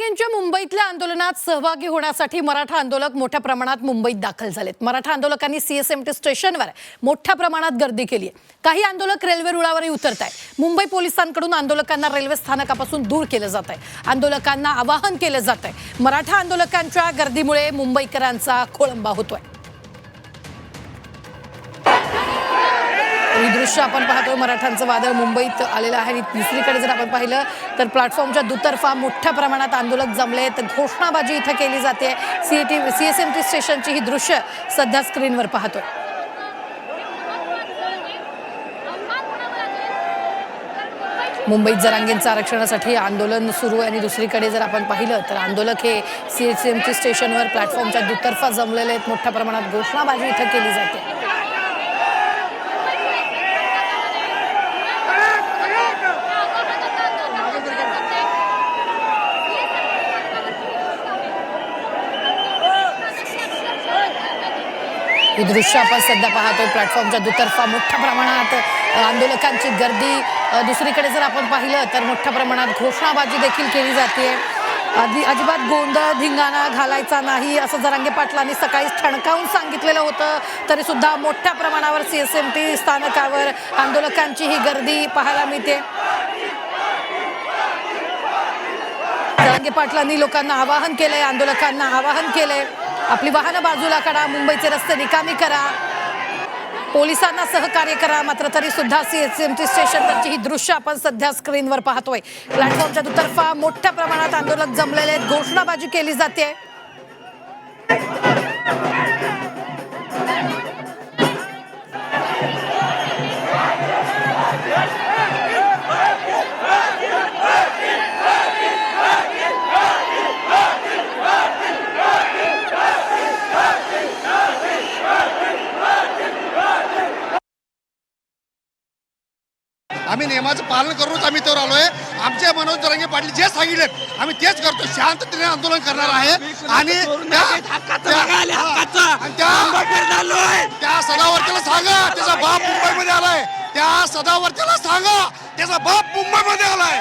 यांच्या मुंबईतल्या आंदोलनात सहभागी होण्यासाठी मराठा आंदोलक मोठ्या प्रमाणात मुंबईत दाखल झालेत. मराठा आंदोलकांनी सीएसएमटी स्टेशनवर मोठ्या प्रमाणात गर्दी केली आहे. काही आंदोलक रेल्वे रुळावरही उतरत आहे मुंबई पोलिसांकडून आंदोलकांना रेल्वे स्थानकापासून दूर केलं जात आहे आंदोलकांना आवाहन केलं जात आहे मराठा आंदोलकांच्या गर्दीमुळे मुंबईकरांचा खोळंबा होतोय. ही दृश्य आपण पाहतोय. मराठ्यांचं वादळ मुंबईत आलेलं आहे. आणि दुसरीकडे जर आपण पाहिलं तर प्लॅटफॉर्मच्या दुतर्फा मोठ्या प्रमाणात आंदोलक जमले तर घोषणाबाजी इथं केली जाते. C T C S M T स्टेशनची ही दृश्य सध्या स्क्रीनवर पाहतोय. मुंबईत जरांगींचं आरक्षणासाठी आंदोलन सुरू आहे. आणि दुसरीकडे जर आपण पाहिलं तर आंदोलक हे सीएसएमटी स्टेशनवर प्लॅटफॉर्मच्या दुतर्फा जमलेले आहेत. मोठ्या प्रमाणात घोषणाबाजी इथं केली जाते. ही दृश्य आपण सध्या पाहतोय. प्लॅटफॉर्मच्या दुतर्फा मोठ्या प्रमाणात आंदोलकांची गर्दी दुसरीकडे जर आपण पाहिलं तर मोठ्या प्रमाणात घोषणाबाजी देखील केली जाते. आधी अजिबात गोंधळ धिंगाणा घालायचा नाही असं जरांगे पाटलांनी सकाळी ठणकावून सांगितलेलं होतं. तरी सुद्धा मोठ्या प्रमाणावर सी एस एम टी स्थानकावर आंदोलकांची ही गर्दी पाहायला मिळते. जरांगे पाटलांनी लोकांना आवाहन केलंय आंदोलकांना आवाहन केलंय. आपली वाहनं बाजूला काढा मुंबईचे रस्ते रिकामी करा. पोलिसांना सहकार्य करा मात्र तरी सुद्धा सीएसएमटी स्टेशनवरची ही दृश्य आपण सध्या स्क्रीनवर पाहतोय. प्लॅटफॉर्मच्या दुतर्फा मोठ्या प्रमाणात आंदोलक जमलेले आहेत. घोषणाबाजी केली जाते आम्ही नियमाचं पालन करूनच आम्ही त्यावर आलोय. आमचे मनोज जरांगे पाटील जे सांगितले आम्ही तेच करतो शांततेने आंदोलन करणार आहे. आणि त्या- त्या सदावर्तीला सांगा त्याचा बाप मुंबईमध्ये आलाय. त्या सदावर्तीला सांगा त्याचा बाप मुंबईमध्ये आलाय.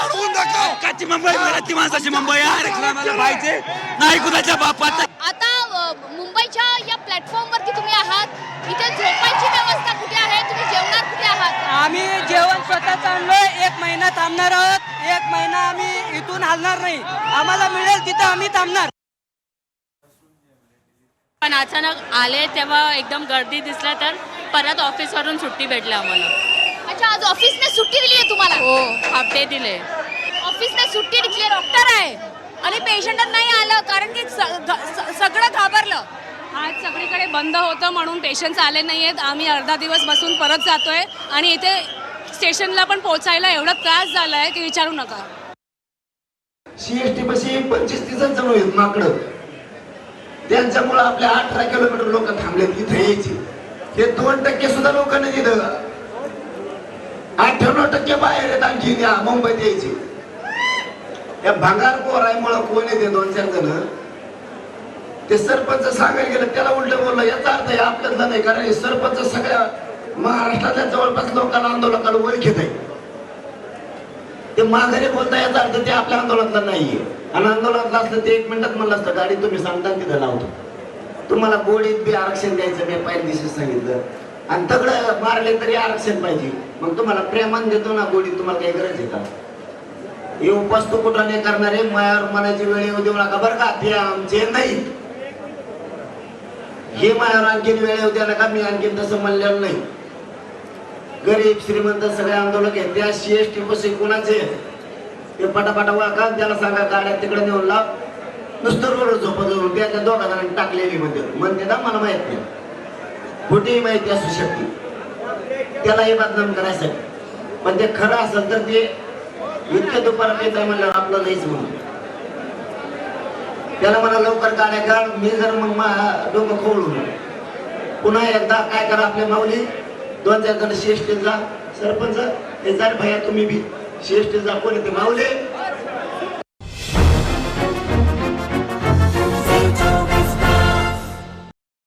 अडवून दाखव. मुंबई मराठी माणसाची मुंबई पाहिजे. नाही कुणाच्या बापाचा आता अ, मुंबईच्या या प्लॅटफॉर्मवरती तुम्ही आहात इथे झोपायची व्यवस्था कुठे आहे तुम्ही जेवणार कुठे आहात आम्ही स्वतः आणलोय एक महिना थांबणार आहोत. एक महिना आम्ही इथून हलणार नाही. आम्हाला मिळेल तिथं आम्ही थांबणार. पण अचानक आले तेव्हा एकदम गर्दी दिसल्या तर परत ऑफिसवरून सुट्टी भेटली आम्हाला. अच्छा आज ऑफिसने सुट्टी दिली आहे तुम्हाला? हो हाफ डे दिले. ऑफिसने सुट्टी दिली डॉक्टर आहे. आणि पेशंट नाही आलं कारण की सगळं घाबरलं. आज सगळीकडे बंद होतं म्हणून पेशंट्स आले नाही आहेत आम्ही अर्धा दिवस बसून परत जातोय आणि इथे स्टेशनला पण पोहोचायला एवढा त्रास झालाय की विचारू नका. सीएसटी पाशी पंचवीस तीस जण आहेत माकड. त्यांच्यामुळे आपल्या अठरा किलोमीटर लोक थांबले तिथे यायचे. हे दोन टक्के सुद्धा लोकांना दिलं तिथं अठ्ठ्याण्णव टक्के बाहेर आहेत आणखी द्या मुंबईत यायचे. या भंगार पोरामुळे कोण येते दोन चार जण? ते सरपंच सांगायला गेलं त्याला उलट बोललं याचा अर्थ आपल्यातलं नाही कारण हे सरपंच सगळ्या महाराष्ट्रातल्या जवळपास लोकांना आंदोलकाला ओळखीत आहे. ते माघारी बोलता याचा अर्थ ते आपल्या आंदोलनातला नाहीये. आणि आंदोलनातलं असलं ते एक मिनिटात म्हणलं असतं गाडी तुम्ही सांगता तिथं लावतो. तुम्हाला गोडीत बी आरक्षण द्यायचं मी पहिल्या दिवशी सांगितलं. आणि तगडं मारले तरी आरक्षण पाहिजे. मग तुम्हाला प्रेमान देतो ना गोडीत तुम्हाला काही गरज आहे का? हे उपास तो कुठं नाही करणारे मायावर मनाची वेळ येऊ देऊ नका बरं का? ते आमचे नाही हे मायावर आणखीन वेळ येऊ द्या नका मी आणखीन तसं म्हणलेलं नाही. गरीब श्रीमंत सगळे आंदोलक आहेत. त्या सी सीएसटी बसे कोणाचे ते पटापटा वाका त्याला सांगा गाड्या तिकडे नेऊन लाव. नुसतं रोड झोपत जाऊन त्या दोघा जणांनी टाकलेली म्हणते म्हणते ना मला माहीत नाही. कुठेही माहिती असू शकते. त्यालाही बदनाम करायसाठी पण ते खरं असेल तर ते इतक्या दुपारात येत आहे म्हणल्यावर आपलं नाहीच म्हणून. त्याला म्हणा लवकर गाड्या काढ. मी जर मग मा- डोकं खोळून पुन्हा एकदा काय करा आपल्या माऊली? दोन चार जण सीएसटी जा सरपंच हे जा भैया तुम्ही बी. सीएसटी जा कोणी ते मावले